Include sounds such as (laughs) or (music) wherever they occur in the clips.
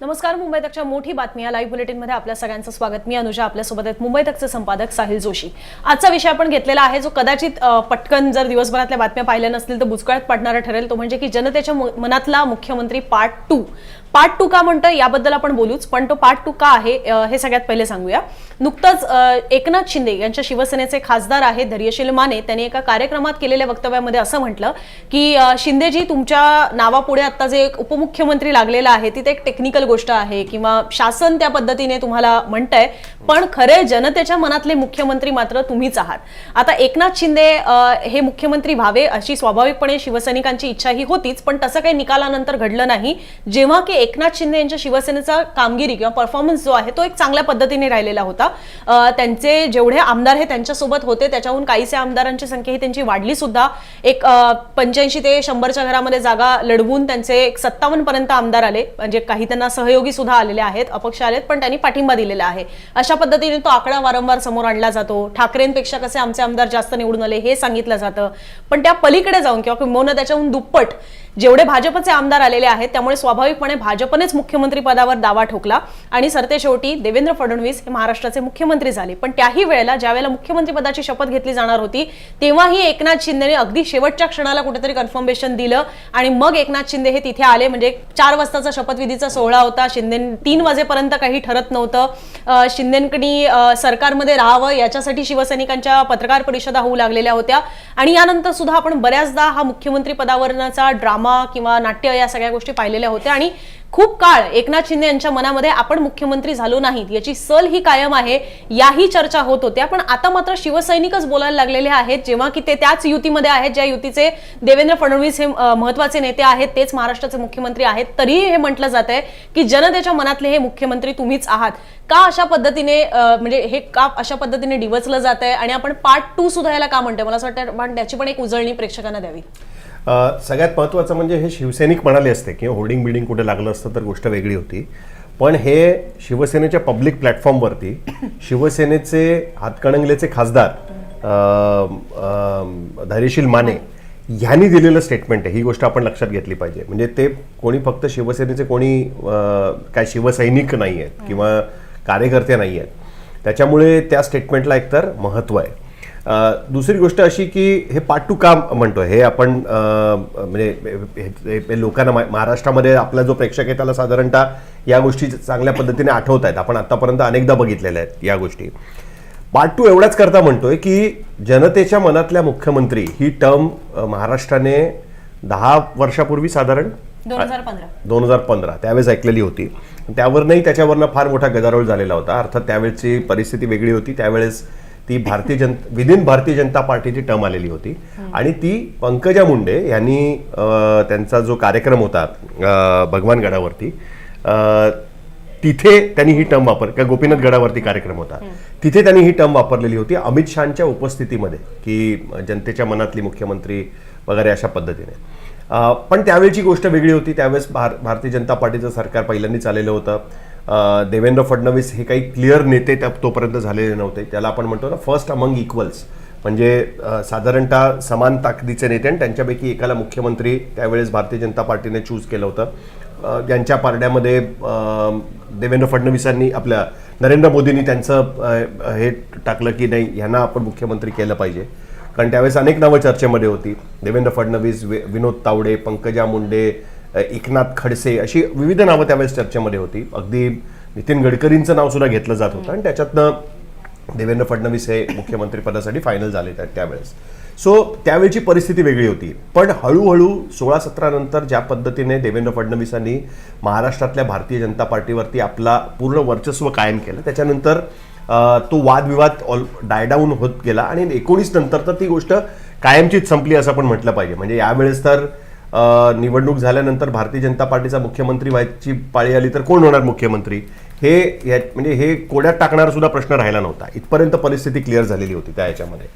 नमस्कार मुंबई तकच्या मोठी बातमी या लाईव्ह बुलेटिनमध्ये आपल्या सगळ्यांचं स्वागत. मी अनुजा आपल्यासोबत आहेत मुंबई तकचे संपादक साहिल जोशी. आजचा विषय आपण घेतलेला आहे जो कदाचित पटकन जर दिवसभरातल्या बातम्या पाहिल्या नसतील तर बुचकळ्यात पडणारा ठरेल. तो म्हणजे की जनतेच्या मनातला मुख्यमंत्री पार्ट टू पार्ट टू का म्हणतं याबद्दल आपण बोलूच पण तो पार्ट टू का आहे हे सगळ्यात पहिले सांगूया. नुकतंच एकनाथ शिंदे यांच्या शिवसेनेचे खासदार आहेत धैर्यशील माने. त्यांनी एका कार्यक्रमात केलेल्या वक्तव्यामध्ये असं म्हटलं की शिंदेजी तुमच्या नावापुढे आता जे एक उपमुख्यमंत्री लागलेला आहे तिथे एक टेक्निकल गोष्ट आहे किंवा शासन त्या पद्धतीने तुम्हाला म्हणतंय पण खरे जनतेच्या मनातले मुख्यमंत्री मात्र तुम्हीच आहात. आता एकनाथ शिंदे हे मुख्यमंत्री व्हावे अशी स्वाभाविकपणे शिवसैनिकांची इच्छा ही होतीच पण तसं काही निकालानंतर घडलं नाही. जेव्हा की एकनाथ शिंदे यांच्या शिवसेनेचा कामगिरी किंवा परफॉर्मन्स जो आहे तो एक चांगल्या पद्धतीने राहिलेला होता. त्यांचे जेवढे आमदार हे त्यांच्यासोबत होते त्याच्याहून काहीसे आमदारांची संख्या ही त्यांची वाढली सुद्धा. एक पंच्याऐंशी ते शंभरच्या घरामध्ये जागा लढवून त्यांचे एक सत्तावन्न पर्यंत आमदार आले. म्हणजे काही त्यांना सहयोगी सुद्धा आलेले आहेत अपक्ष आलेत पण त्यांनी पाठिंबा दिलेला आहे. अशा पद्धतीने तो आकडा वारंवार समोर आणला जातो. ठाकरेंपेक्षा कसे आमचे आमदार जास्त निवडून आले हे सांगितलं जातं. पण त्या पलीकडे जाऊन किंवा किंबहुना त्याच्याहून दुप्पट जेवढे भाजपचे आमदार आलेले आहेत त्यामुळे स्वाभाविकपणे भाजपनेच मुख्यमंत्री पदावर दावा ठोकला. आणि सरते शेवटी देवेंद्र फडणवीस हे महाराष्ट्राचे मुख्यमंत्री झाले. पण त्याही वेळेला ज्यावेळेला मुख्यमंत्री पदाची शपथ घेतली जाणार होती तेव्हाही एकनाथ शिंदेने अगदी शेवटच्या क्षणाला कुठेतरी कन्फर्मेशन दिलं आणि मग एकनाथ शिंदे हे तिथे आले. म्हणजे चार वाजताचा शपथविधीचा सोहळा होता. शिंदे तीन वाजेपर्यंत काही ठरत नव्हतं. शिंदेकडी शिंदेकडनी सरकारमध्ये राहावं याच्यासाठी शिवसैनिकांच्या पत्रकार परिषदा होऊ लागलेल्या होत्या. आणि यानंतर सुद्धा आपण बऱ्याचदा हा मुख्यमंत्री पदावरचा ड्रामा किंवा नाट्य या सगळ्या गोष्टी पाहिलेल्या होत्या. आणि खूप काळ एकनाथ शिंदे यांच्या मनामध्ये आपण मुख्यमंत्री झालो नाहीत. याची सल ही कायम आहे याही चर्चा होत होत्या. पण आता मात्र शिवसैनिकच बोलायला लागलेले आहेत. जेव्हा की ते त्याच युतीमध्ये आहेत ज्या युतीचे देवेंद्र फडणवीस हे महत्त्वाचे नेते आहेत तेच महाराष्ट्राचे मुख्यमंत्री आहेत. तरीही हे म्हटलं जात आहे की जनतेच्या मनातले हे मुख्यमंत्री तुम्हीच आहात. का अशा पद्धतीने म्हणजे हे का अशा पद्धतीने डिवचलं जात आहे? आणि आपण पार्ट टू सुद्धा याला का म्हणतोय? मला असं वाटतं त्याची पण एक उजळणी प्रेक्षकांना द्यावी. सगळ्यात महत्त्वाचं म्हणजे हे शिवसैनिक म्हणाले असते किंवा होर्डिंग बिल्डिंग कुठे लागलं असतं तर गोष्ट वेगळी होती. पण हे शिवसेनेच्या पब्लिक प्लॅटफॉर्मवरती (laughs) शिवसेनेचे हातकणंगलेचे खासदार धैर्यशील माने ह्यांनी दिलेलं स्टेटमेंट आहे. ही गोष्ट आपण लक्षात घेतली पाहिजे. म्हणजे ते कोणी फक्त शिवसेनेचे कोणी काय शिवसैनिक नाही आहेत किंवा कार्यकर्ते नाही आहेत त्याच्यामुळे त्या स्टेटमेंटला एकतर महत्त्व आहे. दुसरी गोष्ट अशी की हे पार्ट टू काम म्हणतो हे आपण म्हणजे लोकांना महाराष्ट्रामध्ये आपला जो प्रेक्षक आहे त्याला साधारणतः या गोष्टी चांगल्या पद्धतीने आठवत आहेत. आपण आतापर्यंत अनेकदा बघितलेल्या आहेत या गोष्टी. पार्ट टू एवढाच करता म्हणतोय की जनतेच्या मनातल्या मुख्यमंत्री ही टर्म महाराष्ट्राने दहा वर्षापूर्वी साधारण दोन हजार पंधरा. त्यावेळेस ऐकलेली होती. त्यावरनंही त्याच्यावरनं फार मोठा गदारोळ झालेला होता. अर्थात त्यावेळेची परिस्थिती वेगळी होती. त्यावेळेस ती भारतीय जनता विदिन भारतीय जनता पार्टीची टर्म आलेली होती. आणि ती पंकजा मुंडे यांनी त्यांचा जो कार्यक्रम होता अं, भगवान गडावरती अं, तिथे त्यांनी ही टर्म वापर किंवा गोपीनाथ गडावरती कार्यक्रम होता. तिथे त्यांनी ही टर्म वापरलेली होती अमित शहाच्या उपस्थितीमध्ये की जनतेच्या मनातली मुख्यमंत्री वगैरे अशा पद्धतीने. पण त्यावेळची गोष्ट वेगळी होती. त्यावेळेस भार भारतीय जनता पार्टीचं सरकार पहिल्यांदाच आलेलं होतं. देवेंद्र फडणवीस हे काही क्लिअर नेते त्या तोपर्यंत झालेले नव्हते. त्याला आपण म्हणतो ना फर्स्ट अमंग इक्वल्स म्हणजे साधारणतः समान ताकदीचे नेते आणि त्यांच्यापैकी एकाला मुख्यमंत्री त्यावेळेस भारतीय जनता पार्टीने चूज केलं होतं. ज्यांच्या पारड्यामध्ये देवेंद्र फडणवीसांनी आपल्या नरेंद्र मोदींनी त्यांचं हे टाकलं की नाही ह्यांना आपण मुख्यमंत्री केलं पाहिजे. कारण त्यावेळेस अनेक नावं चर्चेमध्ये होती. देवेंद्र फडणवीस वि- विनोद तावडे पंकजा मुंडे एकनाथ खडसे अशी विविध नावं त्यावेळेस चर्चेमध्ये होती. अगदी नितीन गडकरींचं नाव सुद्धा घेतलं जात होतं आणि त्याच्यातनं देवेंद्र फडणवीस हे मुख्यमंत्रीपदासाठी फायनल झाले त्या- त्यावेळेस. सो त्यावेळची परिस्थिती वेगळी होती. पण हळूहळू सोळा सतरानंतर ज्या पद्धतीने देवेंद्र फडणवीसांनी महाराष्ट्रातल्या भारतीय जनता पार्टीवरती आपला पूर्ण वर्चस्व कायम केलं त्याच्यानंतर तो वादविवाद ऑल डायडाऊन होत गेला आणि एकोणीस नंतर तर ती गोष्ट कायमचीच संपली असं आपण म्हटलं पाहिजे. म्हणजे यावेळेस तर निवडणूक झाल्यानंतर भारतीय जनता पार्टीचा मुख्यमंत्री व्हायची पाळी आली तर कोण होणार मुख्यमंत्री? हे या- म्हणजे हे कोड्यात टाकणारा सुद्धा प्रश्न राहिला नव्हता. इथपर्यंत परिस्थिती क्लिअर झालेली होती त्या याच्यामध्ये.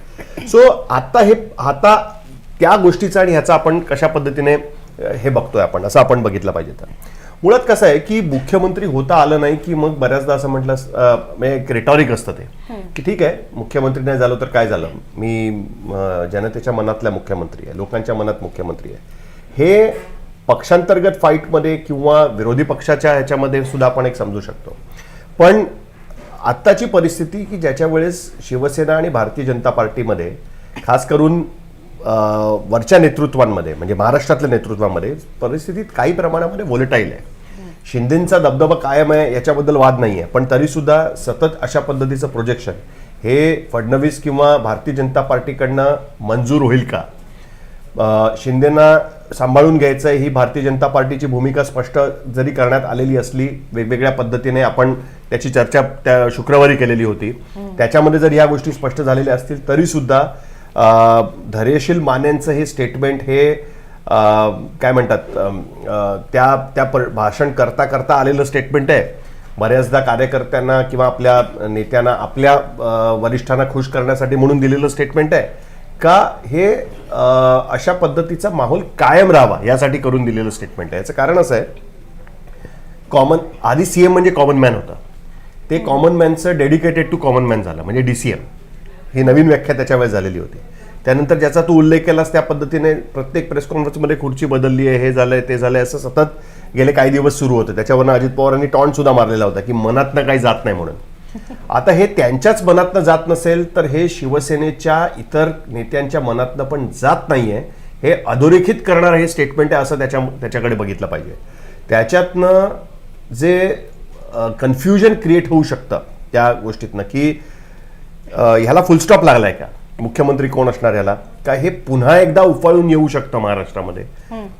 सो आता हे आता त्या गोष्टीचा आणि ह्याचा आपण कशा पद्धतीने हे बघतोय आपण? असं आपण बघितलं पाहिजे तर. मुळात कसं आहे की मुख्यमंत्री होता आलं नाही की मग बऱ्याचदा असं म्हटलं म्हणजे एक रेटॉरिक असतं ते. की ठीक आहे मुख्यमंत्री नाही झालो तर काय झालं? मी जनतेच्या मनातल्या मुख्यमंत्री आहे लोकांच्या मनात मुख्यमंत्री आहे. हे पक्षांतर्गत फाईटमध्ये किंवा विरोधी पक्षाच्या ह्याच्यामध्ये सुद्धा आपण एक समजू शकतो. पण आत्ताची परिस्थिती की ज्याच्या वेळेस शिवसेना आणि भारतीय जनता पार्टीमध्ये खास करून वरच्या नेतृत्वांमध्ये म्हणजे महाराष्ट्रातल्या नेतृत्वामध्ये परिस्थितीत काही प्रमाणामध्ये वोलेटाईल आहे. शिंदेचा दबदबा कायम आहे याच्याबद्दल वाद नाही आहे. पण तरीसुद्धा सतत अशा पद्धतीचं प्रोजेक्शन हे फडणवीस किंवा भारतीय जनता पार्टीकडनं मंजूर होईल का? शिंदेना सांभाळून घ्यायचं ही भारतीय जनता पार्टीची भूमिका स्पष्ट जरी करण्यात आलेली असली वेगवेगळ्या पद्धतीने आपण त्याची चर्चा त्या शुक्रवारी केलेली होती. त्याच्यामध्ये जर या गोष्टी स्पष्ट झालेल्या असतील तरी सुद्धा अ, धैर्यशील मानेंचं हे स्टेटमेंट हे काय म्हणतात त्या त्या भाषण करता करता आलेलं स्टेटमेंट आहे. बऱ्याचदा कार्यकर्त्यांना किंवा आपल्या नेत्यांना आपल्या वरिष्ठांना खुश करण्यासाठी म्हणून दिलेलं स्टेटमेंट आहे. का हे अशा पद्धतीचा माहोल कायम राहावा यासाठी करून दिलेलं स्टेटमेंट आहे. याचं कारण असं आहे कॉमन आधी सी एम म्हणजे कॉमन मॅन होता. ते कॉमन मॅनचं डेडिकेटेड टू कॉमन मॅन झालं म्हणजे डी सी एम ही नवीन व्याख्या त्याच्या वेळेस झालेली होती. त्यानंतर ज्याचा तू उल्लेख केलास त्या पद्धतीने प्रत्येक प्रेस कॉन्फरन्समध्ये खुर्ची बदलली आहे हे झालंय ते झालंय असं सतत गेले काही दिवस सुरू होतं. त्याच्यावरनं अजित पवारांनी टॉन्ट सुद्धा मारलेला होता की मनातनं काही जात नाही म्हणून. आता हे त्यांच्याच मनातनं जात नसेल तर हे शिवसेनेच्या इतर नेत्यांच्या मनातनं पण जात नाहीये. हे अधोरेखित करणारं हे स्टेटमेंट आहे असं त्याच्या त्याच्याकडे बघितलं पाहिजे. त्याच्यातनं जे कन्फ्युजन क्रिएट होऊ शकतं त्या गोष्टीतनं की ह्याला फुलस्टॉप लागलाय का? मुख्यमंत्री कोण असणार याला? का हे पुन्हा एकदा उफाळून येऊ शकतं महाराष्ट्रामध्ये?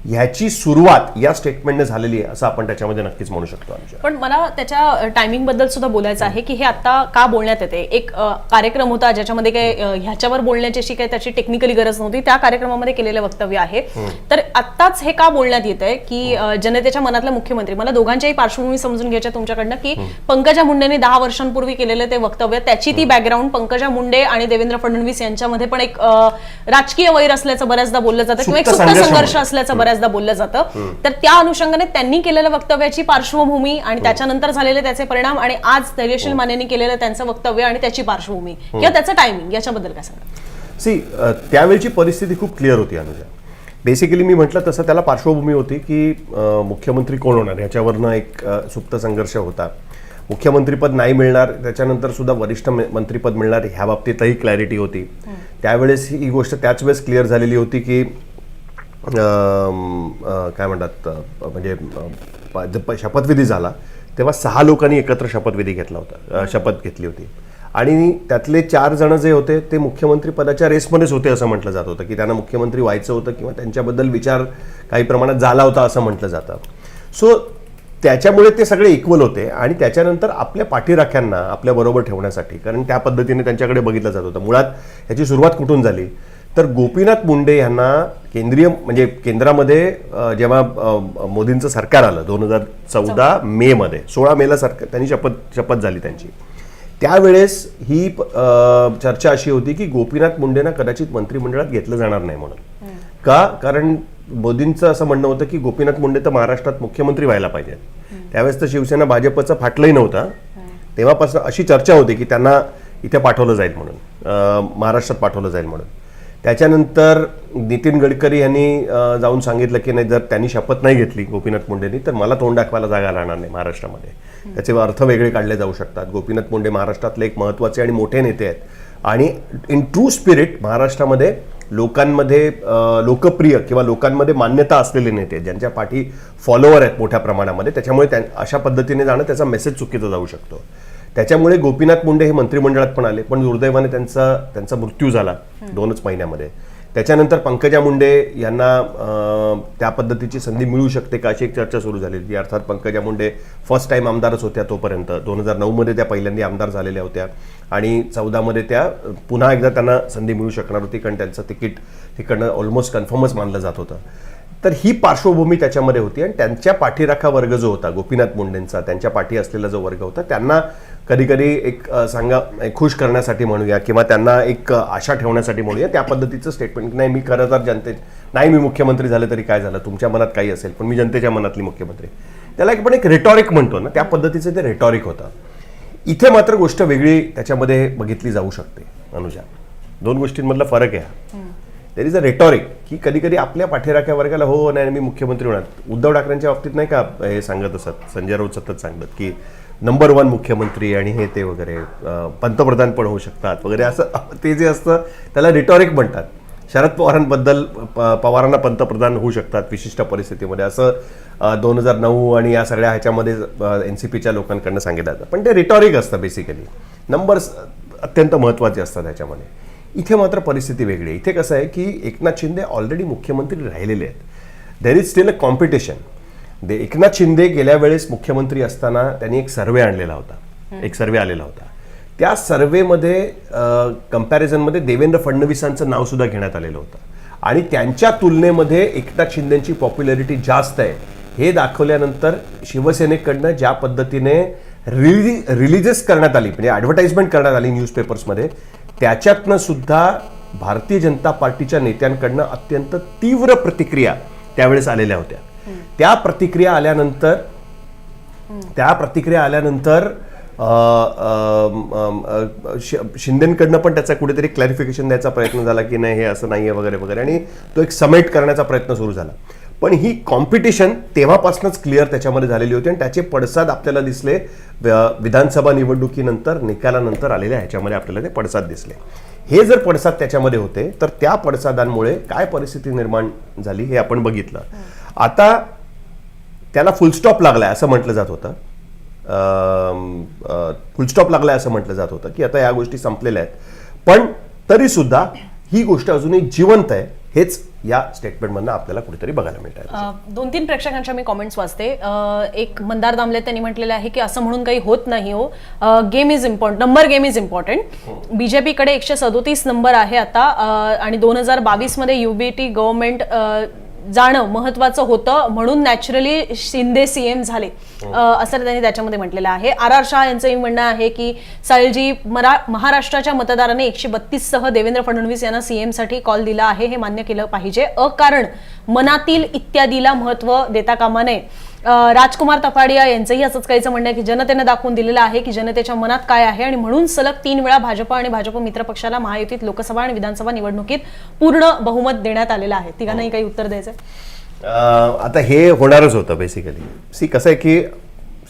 ह्याची सुरुवात या स्टेटमेंटने झालेली आहे असं आपण त्याच्यामध्ये नक्कीच म्हणू शकतो आमच्या. पण मला त्याच्या टायमिंगबद्दल सुद्धा बोलायचं आहे की हे आता का बोलण्यात येते? एक कार्यक्रम होता ज्याच्यामध्ये काही ह्याच्यावर बोलण्याची अशी काही त्याची टेक्निकली गरज नव्हती त्या कार्यक्रमामध्ये केलेलं वक्तव्य आहे. तर आत्ताच हे का बोलण्यात येत आहे की जनतेच्या मनातले मुख्यमंत्री मला दोघांच्याही पार्श्वभूमी समजून घ्यायच्या तुमच्याकडनं की पंकजा मुंडेने दहा वर्षांपूर्वी केलेलं ते वक्तव्य त्याची ती बॅकग्राऊंड पंकजा मुंडे आणि देवेंद्र फडणवीस यांच्यामध्ये पण एक राजकीय वैर असल्याचं बऱ्याचदा बोललं जातं किंवा एक सुप्त संघर्ष. असल्याचं बऱ्याचदा बोललं जातं. तर त्या अनुषंगाने त्यांनी केलेल्या वक्तव्याची पार्श्वभूमी आणि त्याच्यानंतर झालेले त्याचे परिणाम आणि आज धैर्यशील मानेनी केलेलं त्यांचं वक्तव्य आणि त्याची पार्श्वभूमी किंवा त्याचं टायमिंग याच्याबद्दल काय सांगा सी त्यावेळची परिस्थिती खूप क्लिअर होती अनुजा. बेसिकली मी म्हटलं तसं त्याला पार्श्वभूमी होती की मुख्यमंत्री कोण होणार? याच्यावरनं एक सुप्त संघर्ष होता. मुख्यमंत्रीपद नाही मिळणार त्याच्यानंतर सुद्धा वरिष्ठ मंत्रीपद मिळणार ह्या बाबतीतही क्लॅरिटी होती. त्यावेळेस ही गोष्ट त्याच वेळेस क्लिअर झालेली होती की काय म्हणतात म्हणजे शपथविधी झाला तेव्हा सहा लोकांनी एकत्र शपथविधी घेतला होता शपथ घेतली होती. आणि त्यातले चार जण जे होते ते मुख्यमंत्री पदाच्या रेसमध्येच होते असं म्हटलं जात होतं की त्यांना मुख्यमंत्री व्हायचं होतं किंवा त्यांच्याबद्दल विचार काही प्रमाणात झाला होता असं म्हटलं जातं. सो त्याच्यामुळे ते सगळे इक्वल होते आणि त्याच्यानंतर आपल्या पाठीराख्यांना आपल्या बरोबर ठेवण्यासाठी कारण त्या पद्धतीने त्यांच्याकडे बघितलं जात होतं. मुळात ह्याची सुरुवात कुठून झाली? तर गोपीनाथ मुंडे यांना केंद्रीय म्हणजे केंद्रामध्ये जेव्हा मोदींचं सरकार आलं दोन हजार चौदा मे मध्ये सोळा मेला सरकार त्यांनी शपथ शपथ झाली त्यांची. त्यावेळेस ही चर्चा अशी होती की गोपीनाथ मुंडेंना कदाचित मंत्रिमंडळात घेतलं जाणार नाही म्हणून. का? कारण मोदींचं असं म्हणणं होतं की गोपीनाथ मुंडे तर महाराष्ट्रात मुख्यमंत्री व्हायला पाहिजे त्यावेळेस तर शिवसेना भाजपचं फाटलंही नव्हतं. तेव्हापासून अशी चर्चा होती की त्यांना इथे पाठवलं जाईल म्हणून महाराष्ट्रात पाठवलं जाईल म्हणून. त्याच्यानंतर नितीन गडकरी यांनी जाऊन सांगितलं की नाही जर त्यांनी शपथ नाही घेतली गोपीनाथ मुंडेंनी तर मला तोंड दाखवायला जागा राहणार नाही महाराष्ट्रामध्ये. त्याचे अर्थ वेगळे काढले जाऊ शकतात. गोपीनाथ मुंडे महाराष्ट्रातले एक महत्त्वाचे आणि मोठे नेते आहेत. आणि इन ट्रू स्पिरिट महाराष्ट्रामध्ये लोकांमध्ये लोकप्रिय किंवा लोकांमध्ये मान्यता असलेले नेते ज्यांच्या पाठी फॉलोअर आहेत मोठ्या प्रमाणामध्ये त्याच्यामुळे त्या अशा पद्धतीने जाणं त्याचा मेसेज चुकीचा जाऊ शकतो. त्याच्यामुळे गोपीनाथ मुंडे हे मंत्रिमंडळात पण आले पण दुर्दैवाने त्यांचा त्यांचा मृत्यू झाला दोनच महिन्यामध्ये. त्याच्यानंतर पंकजा मुंडे यांना त्या पद्धतीची संधी मिळू शकते का अशी एक चर्चा सुरू झालेली अर्थात पंकजा मुंडे फर्स्ट टाईम आमदारच होत्या तोपर्यंत. दोन हजार नऊमध्ये त्या पहिल्यांदा आमदार झालेल्या होत्या. आणि चौदामध्ये त्या पुन्हा एकदा त्यांना संधी मिळू शकणार होती कारण त्यांचं तिकीट तिकडनं ऑलमोस्ट कन्फर्मच मानलं जात होतं. तर ही पार्श्वभूमी त्याच्यामध्ये होती. आणि त्यांच्या पाठीराखा वर्ग जो होता गोपीनाथ मुंडेंचा त्यांच्या पाठी असलेला जो वर्ग होता त्यांना कधी कधी एक सांगा एक खुश करण्यासाठी म्हणूया किंवा त्यांना एक आशा ठेवण्यासाठी म्हणूया. त्या पद्धतीचं स्टेटमेंट नाही मी खरं तर जनते नाही मी मुख्यमंत्री झाले तरी काय झालं? तुमच्या मनात काही असेल पण मी जनतेच्या मनातली मुख्यमंत्री. त्याला एक पण एक रेटॉरिक म्हणतो ना त्या पद्धतीचं ते रेटॉरिक होतं. इथे मात्र गोष्ट वेगळी त्याच्यामध्ये बघितली जाऊ शकते अनुजा. दोन गोष्टींमधला फरक आहे हा. देर इज अ रेटॉरिक की कधी कधी आपल्या पाठीराख्या वर्गाला हो नाही मी मुख्यमंत्री होणार. उद्धव ठाकरेंच्या बाबतीत नाही का हे सांगत असत संजय राऊत सतत सांगतात की नंबर वन मुख्यमंत्री आणि हे ते वगैरे पंतप्रधान पण होऊ शकतात वगैरे असं ते जे असतं त्याला रिटॉरिक म्हणतात. शरद पवारांबद्दल प- पवारांना पंतप्रधान होऊ शकतात विशिष्ट परिस्थितीमध्ये. असं दोन हजार नऊ आणि या सगळ्या ह्याच्यामध्ये एन सी पीच्या लोकांकडनं सांगितलं जातं. पण ते रिटॉरिक असतं बेसिकली नंबर्स अत्यंत महत्त्वाचे असतात ह्याच्यामध्ये. इथे मात्र परिस्थिती वेगळी आहे. इथे कसं आहे की एकनाथ शिंदे ऑलरेडी मुख्यमंत्री राहिलेले आहेत. There is still a competition they Eknath Shinde गेल्या वेळेस मुख्यमंत्री असताना त्यांनी एक सर्वे आणलेला होता. एक सर्वे आलेला होता. त्या सर्वेमध्ये कम्पॅरिझनमध्ये देवेंद्र फडणवीसांचं नाव सुद्धा घेण्यात आलेलं होतं. आणि त्यांच्या तुलनेमध्ये एकनाथ शिंदेची पॉप्युलॅरिटी जास्त आहे. हे दाखवल्यानंतर शिवसेनेकडनं ज्या पद्धतीने रिली रिलीजेस करण्यात आली म्हणजे ॲडव्हर्टाइजमेंट करण्यात आली न्यूजपेपर्समध्ये त्याच्यातनं सुद्धा भारतीय जनता पार्टीच्या नेत्यांकडनं अत्यंत तीव्र प्रतिक्रिया त्यावेळेस आलेल्या होत्या. त्या प्रतिक्रिया आल्यानंतर त्या प्रतिक्रिया आल्यानंतर शिंदेकडनं पण त्याचा कुठेतरी क्लॅरिफिकेशन द्यायचा प्रयत्न झाला की नाही हे असं नाही आहे वगैरे वगैरे. आणि तो एक समेट करण्याचा प्रयत्न सुरू झाला. पण ही कॉम्पिटिशन तेव्हापासूनच क्लिअर त्याच्यामध्ये झालेली होती आणि त्याचे पडसाद आपल्याला दिसले. विधानसभा निवडणुकीनंतर निकालानंतर आलेल्या ह्याच्यामध्ये आपल्याला ते पडसाद दिसले. हे जर पडसाद त्याच्यामध्ये होते तर त्या पडसादांमुळे काय परिस्थिती निर्माण झाली हे आपण बघितलं. आता त्याला फुलस्टॉप लागलाय असं म्हटलं जात होतं. फुलस्टॉप लागलाय असं म्हटलं जात होतं की आता या गोष्टी संपलेल्या आहेत. पण तरीसुद्धा ही गोष्ट अजूनही जिवंत आहे हेच या स्टेटमेंटमधनं आपल्याला कुठेतरी बघायला मिळत दोन तीन प्रेक्षकांच्या मी कॉमेंट्स वाचते. एक मंदार दामले त्यांनी म्हटलेलं आहे की असं म्हणून काही होत नाही हो. Game is important number game is important बीजेपीकडे एकशे सदोतीस नंबर आहे आता. आणि दोन हजार बावीसमध्ये युबीटी गव्हर्नमेंट जाणं महत्वाचं होतं म्हणून नॅचरली शिंदे सीएम झाले. अ, असं त्यांनी त्याच्यामध्ये म्हटलेलं आहे. आर आर शाह यांचंही म्हणणं आहे की सायलजी मरा महाराष्ट्राच्या मतदाराने एकशे बत्तीस सह देवेंद्र फडणवीस यांना सीएमसाठी कॉल दिला आहे. हे मान्य केलं पाहिजे. अकारण मनातील इत्यादीला महत्त्व देता कामा नये. राजकुमार तपाडिया यांचंही असंच काहीचं म्हणणं आहे की जनतेनं दाखवून दिलेलं आहे की जनतेच्या मनात काय आहे आणि म्हणून सलग तीन वेळा भाजप आणि भाजप मित्र पक्षाला महायुतीत लोकसभा आणि विधानसभा निवडणुकीत पूर्ण बहुमत देण्यात आलेलं आहे. तिघांनाही काही उत्तर द्यायचं आता हे होणारच होतं बेसिकली सी कसं आहे की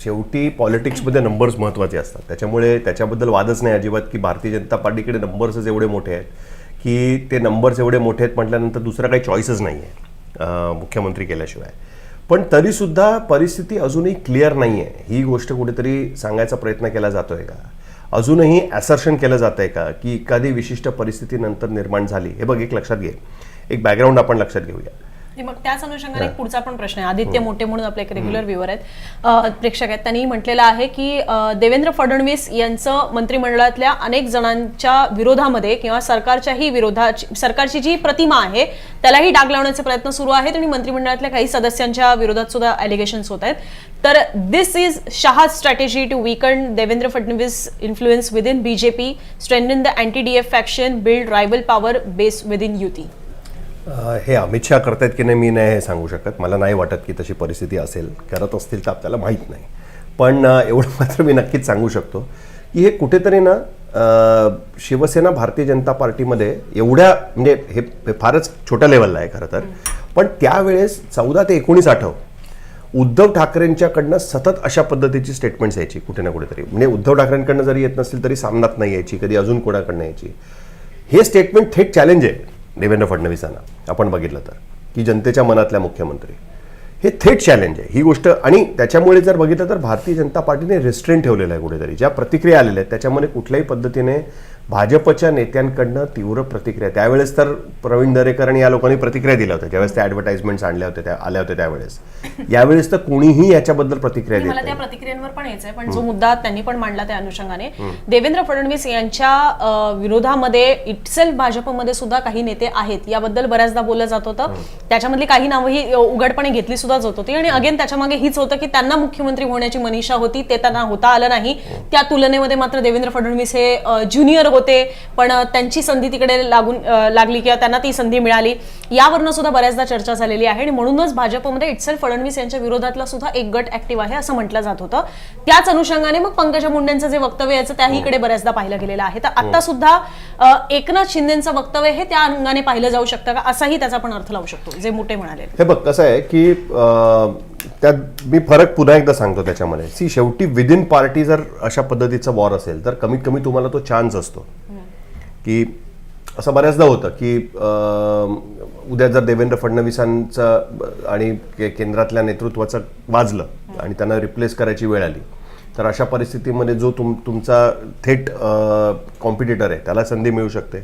शेवटी पॉलिटिक्समध्ये नंबर्स महत्त्वाचे असतात. त्याच्यामुळे त्याच्याबद्दल वादच नाही अजिबात की भारतीय जनता पार्टीकडे नंबर्सच एवढे मोठे आहेत की ते नंबर्स एवढे मोठे आहेत म्हटल्यानंतर दुसरा काही चॉईसच नाही आहे मुख्यमंत्री केल्याशिवाय. पण तरीसुद्धा परिस्थिती अजूनही क्लिअर नाही आहे ही गोष्ट कुठेतरी सांगायचा प्रयत्न केला जातोय का? अजूनही ॲसर्शन केलं जात आहे का? की एखादी विशिष्ट परिस्थिती नंतर निर्माण झाली? हे बघ एक लक्षात घे. एक बॅकग्राऊंड आपण लक्षात घेऊया. मग त्याच अनुषंगाने एक पुढचा पण प्रश्न आहे. आदित्य मोठे म्हणून आपले एक रेग्युलर व्ह्युअर आहेत. प्रेक्षक आहेत. त्यांनी म्हटलेलं आहे की देवेंद्र फडणवीस यांचं मंत्रिमंडळातल्या अनेक जणांच्या विरोधामध्ये किंवा सरकारच्याही विरोधाची सरकारची जी प्रतिमा आहे त्यालाही डाग लावण्याचे प्रयत्न सुरू आहेत आणि मंत्रिमंडळातल्या काही सदस्यांच्या विरोधात सुद्धा अलिगेशन्स होत आहेत. तर this is Shah strategy to weaken Devendra Fadnavis influence within BJP strengthen the anti D F faction build rival power base within युती हे अमित शहा करतायत की नाही मी नाही हे सांगू शकत. मला नाही वाटत की तशी परिस्थिती असेल. करत असतील तर आपल्याला माहीत नाही. पण एवढं (laughs) मात्र मी नक्कीच सांगू शकतो की हे कुठेतरी ना शिवसेना भारतीय जनता पार्टीमध्ये एवढ्या म्हणजे हे फारच छोट्या लेवलला आहे खरं तर. पण त्यावेळेस चौदा ते एकोणीस आठव उद्धव ठाकरेंच्याकडनं सतत अशा पद्धतीची स्टेटमेंट्स यायची कुठे ना कुठेतरी. म्हणजे उद्धव ठाकरेंकडनं जरी येत नसतील तरी सामनात नाही यायची कधी अजून कोणाकडनं यायची. हे स्टेटमेंट थेट चॅलेंज आहे. देवेंद्र फडणवीसांना. आपण बघितलं तर. की जनतेच्या मनातल्या मुख्यमंत्री. हे थेट चॅलेंज आहे. ही गोष्ट आणि त्याच्यामुळे जर बघितलं तर भारतीय जनता पार्टीने रेस्ट्रेंट ठेवलेलं आहे कुठेतरी. ज्या प्रतिक्रिया आलेल्या आहेत त्याच्यामध्ये कुठल्याही पद्धतीने भाजपच्या नेत्यांकडनं तीव्र प्रतिक्रिया. त्यावेळेस तर प्रवीण दरेकर आणि या लोकांनी प्रतिक्रिया दिल्या होत्या. ज्यावेळेस त्या ॲडव्हर्टाइजमेंट्स आणल्या होत्या त्या आल्या होत्या त्यावेळेस. यावेळेस तर कोणीही याच्याबद्दल प्रतिक्रिया देत मला त्या प्रतिक्रियांवर पण यायचंय पण जो मुद्दा त्यांनी पण मांडला त्या अनुषंगाने. देवेंद्र फडणवीस यांच्या विरोधामध्ये इटसेल्फ भाजपमध्ये सुद्धा काही नेते आहेत. याबद्दल बऱ्याचदा बोललं जात होतं. त्याच्यामधली काही नावं ही अ, उघडपणे घेतली सुद्धा जात होती. आणि अगेन त्याच्यामागे हीच होतं की त्यांना मुख्यमंत्री होण्याची मनीषा होती ते त्यांना होता आलं नाही. त्या तुलनेमध्ये मात्र देवेंद्र फडणवीस हे ज्युनियर होते पण त्यांची संधी तिकडे लागून लागली किंवा त्यांना ती संधी मिळाली यावरनं सुद्धा बऱ्याचदा चर्चा झालेली आहे. आणि म्हणूनच भाजपमध्ये इट्सल फडणवीस यांच्या विरोधातला सुद्धा एक गट ऍक्टिव्ह आहे असं म्हटलं जात होतं. त्याच अनुषंगाने मग पंकजा मुंडेंचं जे वक्तव्य याचं त्याही इकडे बऱ्याचदा पाहिलं गेलेलं आहे. तर आता सुद्धा एकनाथ शिंदेचं वक्तव्य हे त्या अंगाने पाहिलं जाऊ शकतं का? असाही त्याचा आपण अर्थ लावू शकतो जे मोठे म्हणाले. हे बघ कसं आहे की त्यात मी फरक पुन्हा एकदा सांगतो त्याच्यामध्ये. सी शेवटी विदिन पार्टी जर अशा पद्धतीचा वॉर असेल तर कमीत कमी तुम्हाला तो चान्स असतो. की असं बऱ्याचदा होतं की उद्या जर देवेंद्र फडणवीसांचं आणि के- केंद्रातल्या नेतृत्वाचं वाजलं आणि त्यांना रिप्लेस करायची वेळ आली तर अशा परिस्थितीमध्ये जो तुम तुमचा थेट कॉम्पिटिटर आहे त्याला संधी मिळू शकते.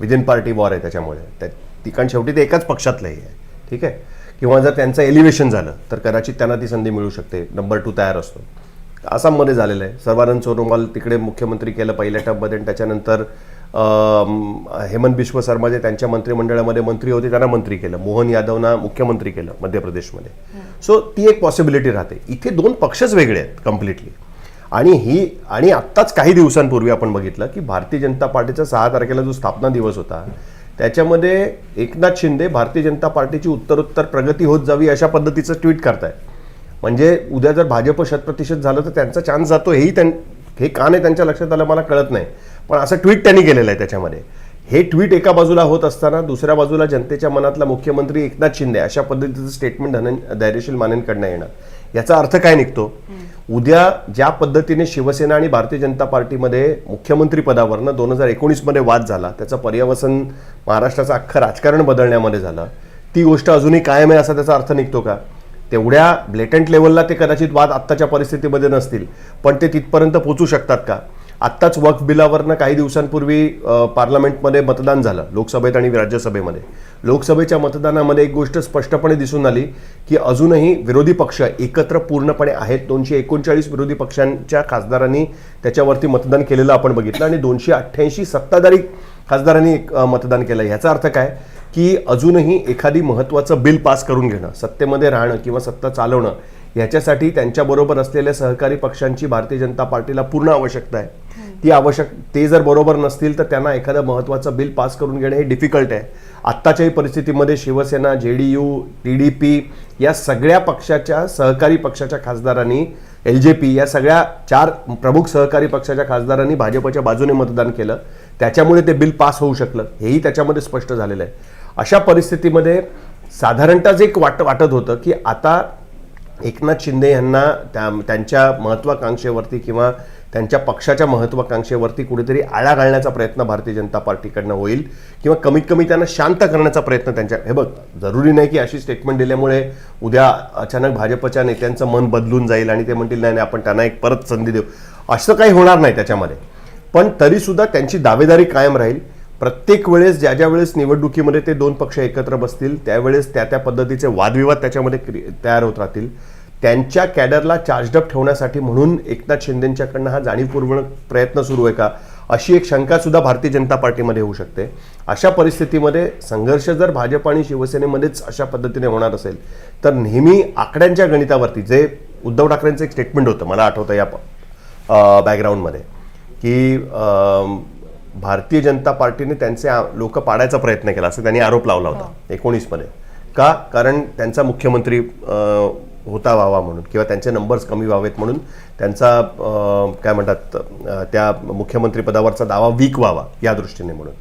विदिन पार्टी वॉर आहे त्याच्यामुळे. त्या ती कारण शेवटी ते एकाच पक्षातलंही आहे. ठीक आहे? किंवा जर त्यांचं एलिव्हेशन झालं तर कदाचित त्यांना ती संधी मिळू शकते. नंबर टू तयार असतो. आसाममध्ये झालेलं आहे. सर्वानंद सोनोवाल तिकडे मुख्यमंत्री केलं पहिल्या टर्ममध्ये आणि त्याच्यानंतर हेमंत बिश्व शर्मा जे त्यांच्या मंत्रिमंडळामध्ये मंत्री होते त्यांना मंत्री केलं. मोहन यादवना मुख्यमंत्री केलं मध्य प्रदेशमध्ये. सो ती एक पॉसिबिलिटी राहते. इथे दोन पक्षच वेगळे आहेत कम्प्लिटली आणि ही आणि आत्ताच काही दिवसांपूर्वी आपण बघितलं की भारतीय जनता पार्टीचा सहा तारखेला जो स्थापना दिवस होता त्याच्यामध्ये एकनाथ शिंदे भारतीय जनता पार्टीची उत्तरोत्तर प्रगती होत जावी अशा पद्धतीचं ट्विट करताय म्हणजे उद्या जर भाजप शतप्रतिशत झालं तर त्यांचा चान्स जातो हेही त्यां हे का नाही त्यांच्या लक्षात आलं मला कळत नाही. पण असं ट्विट त्यांनी केलेलं आहे त्याच्यामध्ये. हे ट्विट एका बाजूला होत असताना दुसऱ्या बाजूला जनतेच्या मनातला मुख्यमंत्री एकनाथ शिंदे अशा पद्धतीचं स्टेटमेंट धनंज धैर्यशील मानेंकडनं येणार. याचा अर्थ काय निघतो? उद्या ज्या पद्धतीने शिवसेना आणि भारतीय जनता पार्टीमध्ये मुख्यमंत्री पदावरनं दोन हजार एकोणीसमध्ये वाद झाला त्याचं पर्यावसन महाराष्ट्राचं अख्खं राजकारण बदलण्यामध्ये झालं ती गोष्ट अजूनही कायम आहे असा त्याचा अर्थ निघतो का? तेवढ्या ब्लेटंट लेवलला ते कदाचित वाद आत्ताच्या परिस्थितीमध्ये नसतील पण ते तिथपर्यंत पोचू शकतात का? आत्ताच वक्फ बिलावरनं काही दिवसांपूर्वी पार्लमेंटमध्ये मतदान झालं लोकसभेत आणि राज्यसभेमध्ये. लोकसभेच्या मतदानामध्ये एक गोष्ट स्पष्टपणे दिसून आली की अजूनही विरोधी पक्ष एकत्र पूर्णपणे आहेत. दोनशे एकोणचाळीस विरोधी पक्षांच्या खासदारांनी त्याच्यावरती मतदान केलेलं आपण बघितलं आणि दोनशे अठ्ठ्याऐंशी सत्ताधारी खासदारांनी मतदान केलं. ह्याचा अर्थ काय? की अजूनही एखादी महत्त्वाचं बिल पास करून घेणं सत्तेमध्ये राहणं किंवा सत्ता चालवणं याच्यासाठी त्यांच्याबरोबर असलेल्या सहकारी पक्षांची भारतीय जनता पार्टीला पूर्ण आवश्यकता आहे. ती आवश्यक ते जर बरोबर नसतील तर त्यांना एखादं महत्त्वाचं बिल पास करून घेणं हे डिफिकल्ट आहे. आत्ताच्याही परिस्थितीमध्ये शिवसेना जे D U T D P या सगळ्या पक्षाच्या सहकारी पक्षाच्या खासदारांनी एल जे पी या सगळ्या चार प्रमुख सहकारी पक्षाच्या खासदारांनी भाजपच्या बाजूने मतदान केलं. त्याच्यामुळे ते बिल पास होऊ शकलं. हेही त्याच्यामध्ये स्पष्ट झालेलं आहे. अशा परिस्थितीमध्ये साधारणतःच एक वाट वाटत होतं की आता एकनाथ शिंदे यांना त्या त्यांच्या महत्त्वाकांक्षेवरती किंवा त्यांच्या पक्षाच्या महत्वाकांक्षेवरती कुठेतरी आळा घालण्याचा प्रयत्न भारतीय जनता पार्टीकडनं होईल किंवा कमीत कमी त्यांना शांत करण्याचा प्रयत्न त्यांच्या हे बघ जरुरी नाही की अशी स्टेटमेंट दिल्यामुळे उद्या अचानक भाजपच्या नेत्यांचं मन बदलून जाईल आणि ते म्हणतील नाही नाही आपण त्यांना एक परत संधी देऊ. असं काही होणार नाही त्याच्यामध्ये. पण तरीसुद्धा त्यांची दावेदारी कायम राहील. प्रत्येक वेळेस ज्या ज्या वेळेस निवडणुकीमध्ये ते दोन पक्ष एकत्र बसतील त्यावेळेस त्या त्या पद्धतीचे वादविवाद त्याच्यामध्ये क्रि- तयार होत राहतील. त्यांच्या कॅडरला चार्जडअप ठेवण्यासाठी म्हणून एकनाथ शिंदेंच्याकडनं हा जाणीवपूर्वक प्रयत्न सुरू आहे का? अशी एक शंकासुद्धा भारतीय जनता पार्टीमध्ये होऊ शकते. अशा परिस्थितीमध्ये संघर्ष जर भाजप आणि शिवसेनेमध्येच अशा पद्धतीने होणार असेल तर नेहमी आकड्यांच्या गणितावरती जे उद्धव ठाकरेंचं एक स्टेटमेंट होतं मला आठवतं या बॅकग्राऊंडमध्ये की भारतीय जनता पार्टीने त्यांचे लोक पाडायचा प्रयत्न केला असं त्यांनी आरोप लावला होता एकोणीसमध्ये. का? कारण त्यांचा मुख्यमंत्री होता व्हावा म्हणून किंवा त्यांचे नंबर्स कमी व्हावेत म्हणून त्यांचा काय म्हणतात त्या मुख्यमंत्रीपदावरचा दावा वीक व्हावा या दृष्टीने म्हणून.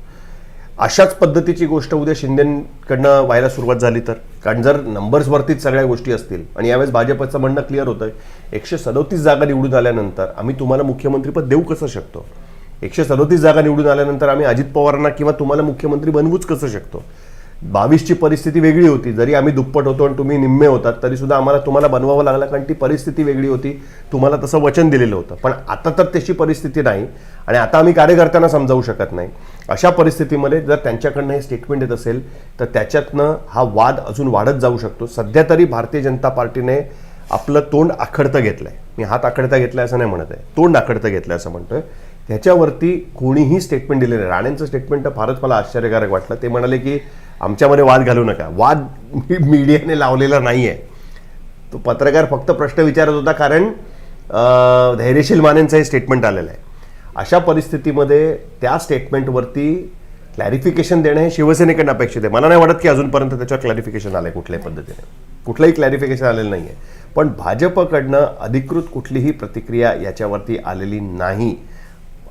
अशाच पद्धतीची गोष्ट उद्या शिंदेकडनं व्हायला सुरुवात झाली तर. कारण जर नंबर्सवरतीच सगळ्या गोष्टी असतील आणि यावेळेस भाजपचं म्हणणं क्लिअर होतं एकशे सदोतीस जागा निवडून आल्यानंतर आम्ही तुम्हाला मुख्यमंत्रीपद देऊ कसं शकतो? एकशे सदोतीस जागा निवडून आल्यानंतर आम्ही अजित पवारांना किंवा तुम्हाला मुख्यमंत्री बनवूच कसं शकतो? बावीसची परिस्थिती वेगळी होती. जरी आम्ही दुप्पट होतो आणि तुम्ही निम्मे होतात तरी सुद्धा आम्हाला तुम्हाला बनवावं लागलं कारण ती परिस्थिती वेगळी होती. तुम्हाला तसं वचन दिलेलं होतं. पण आता तर तशी परिस्थिती नाही आणि आता आम्ही कार्यकर्त्यांना समजावू शकत नाही. अशा परिस्थितीमध्ये जर त्यांच्याकडनं हे स्टेटमेंट येत असेल तर त्याच्यातनं हा वाद अजून वाढत जाऊ शकतो. सध्या तरी भारतीय जनता पार्टीने आपलं तोंड आखडतं घेतलं आहे मी हात आखडता घेतलाय असं नाही म्हणत आहे. तोंड आखडतं घेतलंय असं म्हणतोय. त्याच्यावरती कोणीही स्टेटमेंट दिलेलं नाही. राणेंचं स्टेटमेंट तर फारच मला आश्चर्यकारक वाटलं. ते म्हणाले की आमच्यामध्ये वाद घालू नका. वाद मीडियाने लावलेला नाही आहे तो पत्रकार फक्त प्रश्न विचारत होता कारण धैर्यशील मानेंचं हे स्टेटमेंट आलेलं आहे. अशा परिस्थितीमध्ये त्या स्टेटमेंटवरती क्लॅरिफिकेशन देणं हे शिवसेनेकडनं अपेक्षित आहे. मला नाही वाटत की अजूनपर्यंत त्याच्यावर क्लॅरिफिकेशन आलं आहे कुठल्याही पद्धतीने. कुठलंही क्लॅरिफिकेशन आलेलं नाही आहे पण भाजपकडनं अधिकृत कुठलीही प्रतिक्रिया याच्यावरती आलेली नाही.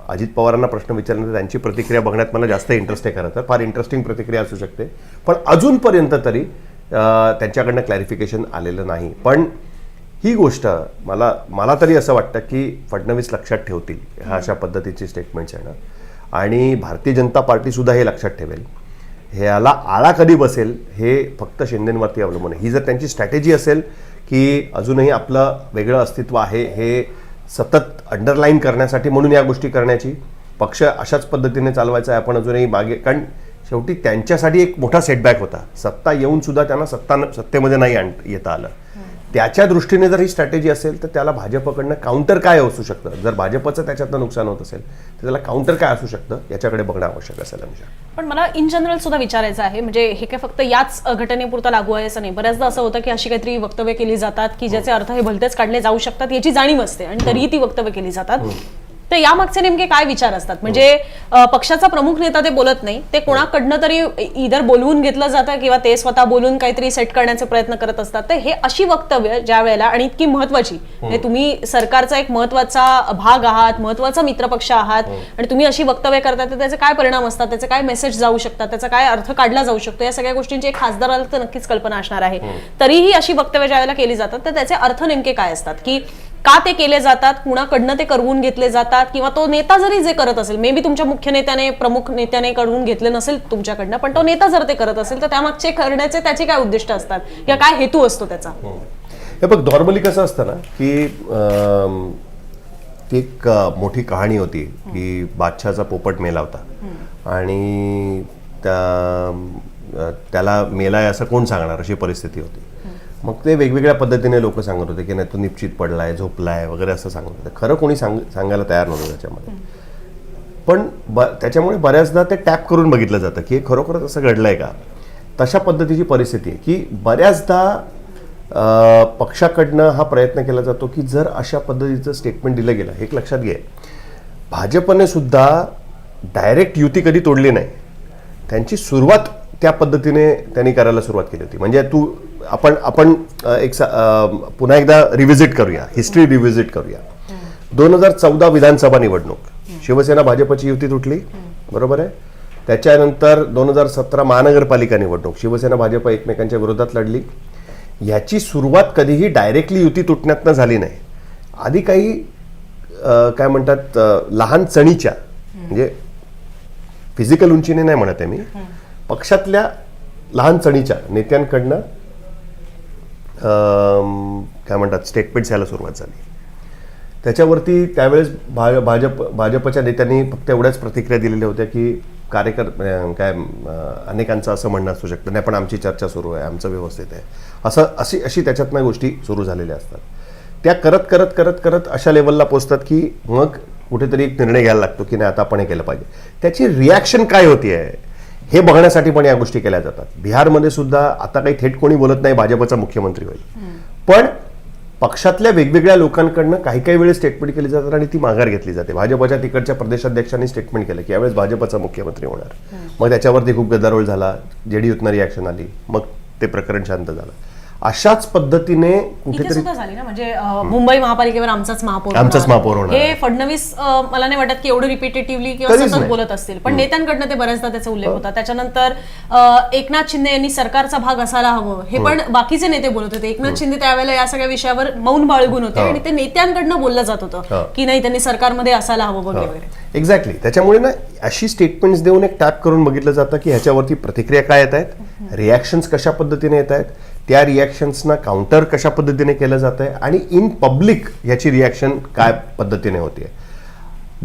अजित पवारांना प्रश्न विचारल्यानंतर त्यांची प्रतिक्रिया बघण्यात मला जास्त इंटरेस्ट आहे खरं तर. फार इंटरेस्टिंग प्रतिक्रिया असू शकते. पण अजूनपर्यंत तरी त्यांच्याकडनं क्लॅरिफिकेशन आलेलं नाही. पण ही गोष्ट मला मला तरी असं वाटतं की फडणवीस लक्षात ठेवतील ह्या अशा पद्धतीची स्टेटमेंट्स येणं. आणि भारतीय जनता पार्टीसुद्धा हे लक्षात ठेवेल. ह्याला आळा कधी बसेल हे फक्त शिंदेंवरती अवलंबून आहे. ही जर त्यांची स्ट्रॅटेजी असेल की अजूनही आपलं वेगळं अस्तित्व आहे हे सतत अंडरलाईन करण्यासाठी म्हणून या गोष्टी करण्याची. पक्ष अशाच पद्धतीने चालवायचा आहे. आपण अजूनही मागे कारण शेवटी त्यांच्यासाठी एक मोठा सेटबॅक होता. सत्ता येऊन सुद्धा त्यांना सत्ता सत्तेमध्ये नाही आण येता आलं. त्याच्या दृष्टीने जर ही स्ट्रॅटेजी असेल तर त्याला भाजपकडनं काउंटर काय असू शकतं? जर भाजपचं त्याच्यातनं नुकसान होत असेल तर त्याला काउंटर काय असू शकतं? याच्याकडे बघणं आवश्यक असेल आमच्या पण मला इन जनरल सुद्धा विचारायचं आहे म्हणजे हे काय फक्त याच घटनेपुरतं लागू आहे असं नाही. बऱ्याचदा असं होतं की अशी काहीतरी वक्तव्य केली जातात की ज्याचे अर्थ हे भलतेच काढले जाऊ शकतात याची जाणीव असते. आणि तरीही ती वक्तव्य केली जातात. तर यामागचे नेमके काय विचार असतात? म्हणजे अ, पक्षाचा प्रमुख नेता ते बोलत नाही. ते कोणाकडनं तरी इधर बोलवून घेतलं जातं किंवा ते स्वतः बोलून काहीतरी सेट करण्याचे प्रयत्न करत असतात. तर हे अशी वक्तव्य ज्या वेळेला आणि इतकी महत्वाची म्हणजे तुम्ही सरकारचा एक महत्त्वाचा भाग आहात महत्त्वाचा मित्रपक्ष आहात आणि तुम्ही अशी वक्तव्य करता तर त्याचे काय परिणाम असतात? त्याचे काय मेसेज जाऊ शकतात? त्याचा काय अर्थ काढला जाऊ शकतो? या सगळ्या गोष्टींची एक खासदाराला तर नक्कीच कल्पना असणार आहे. तरीही अशी वक्तव्य ज्या वेळेला केली जातात तर त्याचे अर्थ नेमके काय असतात? की का ते केले जातात कुणाकडनं ते करवून घेतले जातात किंवा तो नेता जरी जे करत असेल मे बी तुमच्या मुख्य नेत्याने प्रमुख नेत्याने करवून घेतले नसेल तुमच्याकडनं पण तो नेता जर ते करत असेल तर त्यामागचे करण्याचे त्याचे काय उद्दिष्ट असतात? किंवा काय हेतू असतो त्याचा? हो. हे. बघ नॉर्मली कसं असतं ना की ती एक मोठी कहाणी होती की बादशाचा पोपट मेला होता. आणि त्या त्याला मेलाय असं कोण सांगणार अशी परिस्थिती होती. मग ते वेगवेगळ्या पद्धतीने लोक सांगत होते की नाही तो निश्चित पडलाय झोपलाय वगैरे असं सांगत होते. खरं कोणी सांग सांगायला तयार नव्हतं त्याच्यामध्ये. पण ब त्याच्यामुळे बऱ्याचदा ते टॅप करून बघितलं जातं की हे खरोखरच असं घडलंय का? तशा पद्धतीची परिस्थिती आहे की बऱ्याचदा पक्षाकडनं हा प्रयत्न केला जातो की जर अशा पद्धतीचं स्टेटमेंट दिलं गेलं हे एक लक्षात घे. भाजपने सुद्धा डायरेक्ट युती कधी तोडली नाही. त्यांची सुरुवात त्या पद्धतीने त्यांनी करायला सुरुवात केली होती. म्हणजे तू आपण आपण एक पुन्हा एकदा रिव्हिजिट करूया. हिस्ट्री रिव्हिजिट करूया. दोन हजार चौदा विधानसभा निवडणूक. शिवसेना भाजपची युती तुटली. बरोबर आहे? त्याच्यानंतर दोन हजार सतरा महानगरपालिका निवडणूक. शिवसेना भाजप एकमेकांच्या विरोधात लढली. याची सुरुवात कधीही डायरेक्टली युती तुटण्यातनं झाली नाही. आधी काही काय म्हणतात लहान चणीच्या म्हणजे फिजिकल उंचीने नाही म्हणत आहे मी. पक्षातल्या लहान चणीच्या नेत्यांकडनं काय म्हणतात स्टेटमेंट्स यायला सुरुवात झाली. त्याच्यावरती त्यावेळेस भा भाजप भाजपच्या नेत्यांनी फक्त एवढ्याच प्रतिक्रिया दिलेल्या होत्या की कार्यकर काय अनेकांचं असं म्हणणं असू शकतं. नाही पण आमची चर्चा सुरू आहे आमचं व्यवस्थित आहे. असं अशी अशी त्याच्यातनं गोष्टी सुरू झालेल्या असतात. त्या करत करत करत करत अशा लेवलला पोचतात की मग कुठेतरी एक निर्णय घ्यायला लागतो की नाही आता आपण हे केलं पाहिजे. त्याची रिॲक्शन काय होती आहे हे बघण्यासाठी पण या गोष्टी केल्या जातात. बिहारमध्ये सुद्धा आता काही थेट कोणी बोलत नाही भाजपचा मुख्यमंत्री होईल. पण पक्षातल्या वेगवेगळ्या लोकांकडनं काही काही वेळेस स्टेटमेंट केली जातात आणि ती माघार घेतली जाते. भाजपच्या तिकडच्या प्रदेशाध्यक्षांनी स्टेटमेंट केलं की यावेळेस भाजपचा मुख्यमंत्री होणार. मग त्याच्यावरती खूप गदारोळ झाला. जेडीयूतनं रिॲक्शन आली. मग ते प्रकरण शांत झालं. अशाच पद्धतीने कुठेतरी झाली ना म्हणजे मुंबई महापालिकेवर आमचाच महापौर आमचाच. महापौर होणार. हे फडणवीस मला नाही वाटत की एवढं रिपिटेटिव्हली किंवा सतत. बोलत असतील पण नेत्यांकडनं ते बऱ्याचदा त्याचा उल्लेख होता. त्याच्यानंतर एकनाथ शिंदे यांनी सरकारचा भाग असायला हवं. हे पण बाकीचे नेते बोलत होते. एकनाथ शिंदे त्यावेळेला या सगळ्या विषयावर मौन बाळगून होते आणि ते नेत्यांकडनं बोललं जात होतं हो. की नाही त्यांनी सरकारमध्ये असायला हवं वगैरे वगैरे. एक्झॅक्टली त्याच्यामुळे ना अशी स्टेटमेंट्स देऊन एक टॅप करून बघितलं जातं की ह्याच्यावरती प्रतिक्रिया काय येत आहेत? रिॲक्शन्स कशा पद्धतीने येत आहेत? त्या रिॲक्शन्सना काउंटर कशा पद्धतीने केलं जात आहे आणि इन पब्लिक ह्याची रिॲक्शन काय पद्धतीने होते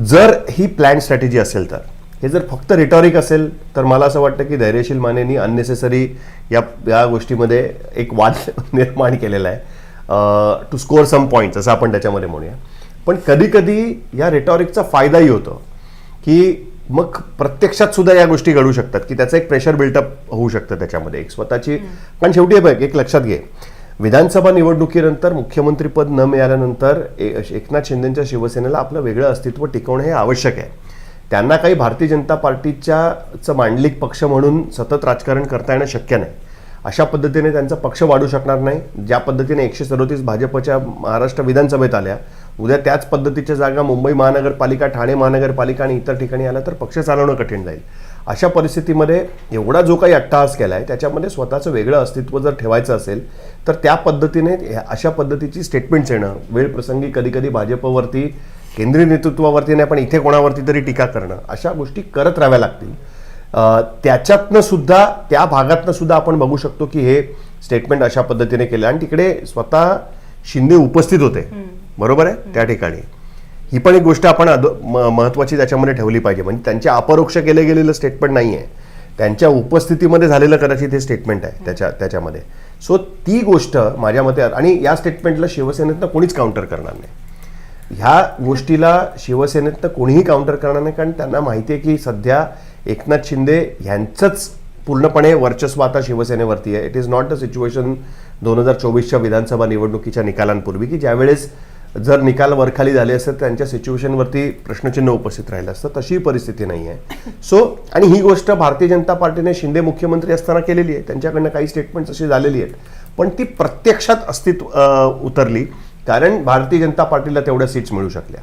जर ही प्लॅन स्ट्रॅटेजी असेल तर हे जर फक्त रिटॉरिक असेल तर मला असं वाटतं की धैर्यशील मानेनी अननेसेसरी या या गोष्टीमध्ये एक वाद (laughs) निर्माण केलेला आहे. टू स्कोअर सम पॉईंट्स असं आपण त्याच्यामध्ये म्हणूया. पण कधी कधी या रिटॉरिकचा फायदाही होतो की मग प्रत्यक्षात सुद्धा या गोष्टी घडू शकतात की त्याचं एक प्रेशर बिल्टअप होऊ शकतं त्याच्यामध्ये एक स्वतःची कारण शेवटी बघ एक लक्षात घे. विधानसभा निवडणुकीनंतर मुख्यमंत्रीपद न मिळाल्यानंतर एकनाथ शिंदेच्या शिवसेनेला आपलं वेगळं अस्तित्व टिकवणं हे आवश्यक आहे. त्यांना काही भारतीय जनता पार्टीच्या चं मांडलिक पक्ष म्हणून सतत राजकारण करता येणं शक्य नाही. अशा पद्धतीने त्यांचा पक्ष वाढू शकणार नाही. ज्या पद्धतीने एकशे सदोतीस भाजपच्या महाराष्ट्र विधानसभेत आल्या उद्या त्याच पद्धतीच्या जागा मुंबई महानगरपालिका ठाणे महानगरपालिका आणि इतर ठिकाणी आल्या तर पक्ष चालवणं कठीण जाईल. अशा परिस्थितीमध्ये एवढा जो काही अट्टहास केला आहे त्याच्यामध्ये स्वतःचं वेगळं अस्तित्व जर ठेवायचं असेल तर त्या पद्धतीने अशा पद्धतीची स्टेटमेंट्स येणं वेळ प्रसंगी कधी कधी भाजपवरती केंद्रीय नेतृत्वावरती नाही पण इथे कोणावरती तरी टीका करणं अशा गोष्टी करत राहाव्या लागतील. त्याच्यातनं सुद्धा त्या भागातनं सुद्धा आपण बघू शकतो की हे स्टेटमेंट अशा पद्धतीने केलं. आणि तिकडे स्वतः शिंदे उपस्थित होते. बरोबर आहे? त्या ठिकाणी. ही पण एक गोष्ट आपण अद- महत्वाची त्याच्यामध्ये ठेवली पाहिजे. म्हणजे त्यांच्या अपरोक्ष केलं गेलेलं स्टेटमेंट नाही आहे त्यांच्या उपस्थितीमध्ये झालेलं कदाचित हे स्टेटमेंट आहे त्याच्या त्याच्यामध्ये. सो ती गोष्ट माझ्या मते आणि या स्टेटमेंटला शिवसेनेतनं कोणीच काउंटर करणार नाही. ह्या गोष्टीला शिवसेनेतनं कोणीही काउंटर करणार नाही. कारण त्यांना माहिती आहे की सध्या एकनाथ शिंदे यांचंच पूर्णपणे वर्चस्व आता शिवसेनेवरती आहे. It is not the situation दोन हजार चोवीसच्या विधानसभा निवडणुकीच्या निकालांपूर्वी की ज्यावेळेस जर निकाल वरखाली झाले असतात तर त्यांच्या सिच्युएशनवरती प्रश्नचिन्ह उपस्थित राहिलं असतं तशी परिस्थिती नाही आहे. सो आणि ही गोष्ट भारतीय जनता पार्टीने शिंदे मुख्यमंत्री असताना केलेली आहे. त्यांच्याकडनं काही स्टेटमेंट्स अशी झालेली आहेत. पण ती प्रत्यक्षात अस्तित्व उतरली कारण भारतीय जनता पार्टीला तेवढ्या सीट्स मिळू शकल्या.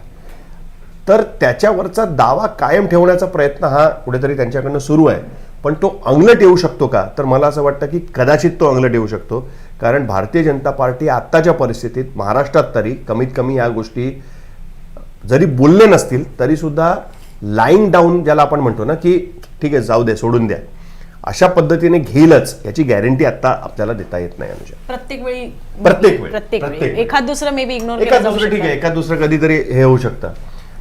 तर त्याच्यावरचा दावा कायम ठेवण्याचा प्रयत्न हा कुठेतरी त्यांच्याकडनं सुरू आहे. पण तो अंगलट येऊ शकतो का? तर मला असं वाटतं की कदाचित तो अंगलट येऊ शकतो. कारण भारतीय जनता पार्टी आत्ताच्या परिस्थितीत महाराष्ट्रात तरी कमीत कमी या गोष्टी जरी बोलले नसतील तरी सुद्धा लाईन डाऊन ज्याला आपण म्हणतो ना की ठीक आहे जाऊ दे सोडून द्या. अशा पद्धतीने घेईलच याची गॅरंटी आता आपल्याला देता येत नाही अनुजा. प्रत्येक वेळी प्रत्येक वेळी. प्रत्येक प्रत्येक वेळी. वेळी. एखाद दुसरं मे बी इग्नोर एका दुसरं ठीक आहे एका दुसरं कधीतरी हे होऊ शकतं.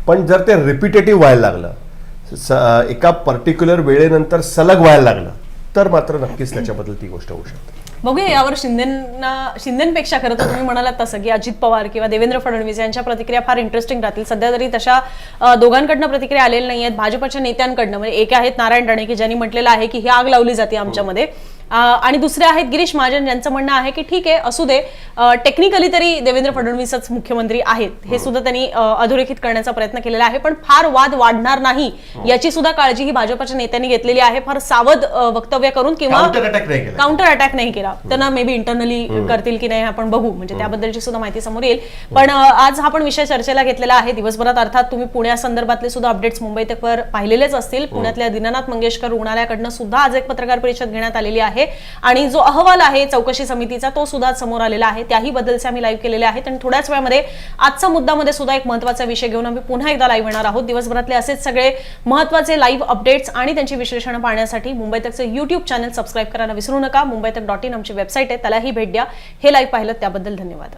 पण जर ते रिपिटेटिव्ह व्हायला लागलं एका पर्टिक्युलर वेळेनंतर सलग व्हायला लागलं तर मात्र नक्कीच त्याच्याबद्दल ती गोष्ट होऊ शकते. बघूया यावर शिंदेना शिंदेपेक्षा खरं तर तुम्ही म्हणालात तसं की अजित पवार किंवा देवेंद्र फडणवीस यांच्या प्रतिक्रिया फार इंटरेस्टिंग राहतील. सध्या तरी तशा दोघांकडनं प्रतिक्रिया आलेल्या नाही आहेत भाजपच्या नेत्यांकडनं म्हणजे एक आहेत नारायण राणे की ज्यांनी म्हटलेलं आहे की ही आग लावली जाते आमच्यामध्ये. आणि दुसरे आहेत गिरीश महाजन ज्यांचं म्हणणं आहे की ठीक आहे असू दे. टेक्निकली तरी देवेंद्र फडणवीसच मुख्यमंत्री आहेत. हे सुद्धा त्यांनी अधोरेखित करण्याचा प्रयत्न केलेला आहे. पण फार वाद वाढणार नाही याची सुद्धा काळजी ही भाजपच्या नेत्यांनी घेतलेली आहे. फार सावध वक्तव्य करून किंवा काउंटर अटॅक नाही केला. केला. त्यांना मे बी इंटरनली करतील की नाही हे आपण बघू. म्हणजे त्याबद्दलची सुद्धा माहिती समोर येईल. पण आज हा पण विषय चर्चेला घेतलेला आहे. दिवसभरात अर्थात तुम्ही पुण्यासंदर्भातले सुद्धा अपडेट्स मुंबई तकवर पाहिलेलेच असतील. पुण्यातल्या दीनानाथ मंगेशकर रुग्णालयाकडनं सुद्धा आज एक पत्रकार परिषद घेण्यात आलेली आहे. आणि जो अहवाल आहे चौकशी समितीचा तो सुद्धा समोर आलेला आहे. त्याही बद्दलचे आम्ही लाईव्ह केलेले आहेत. आणि थोड्याच वेळामध्ये आजचा मुद्दामध्ये सुद्धा एक महत्त्वाचा विषय घेऊन आम्ही पुन्हा एकदा लाईव्ह येणार आहोत. दिवसभरातले असेच सगळे महत्त्वाचे लाईव्ह अपडेट्स आणि त्यांची विश्लेषण पाहण्यासाठी मुंबई तकचं युट्यूब चॅनल सबस्क्राईब करायला विसरू नका. मुंबई तक डॉट इन आमची वेबसाईट आहे. त्यालाही भेट द्या. हे लाईव्ह पाहिलं त्याबद्दल धन्यवाद.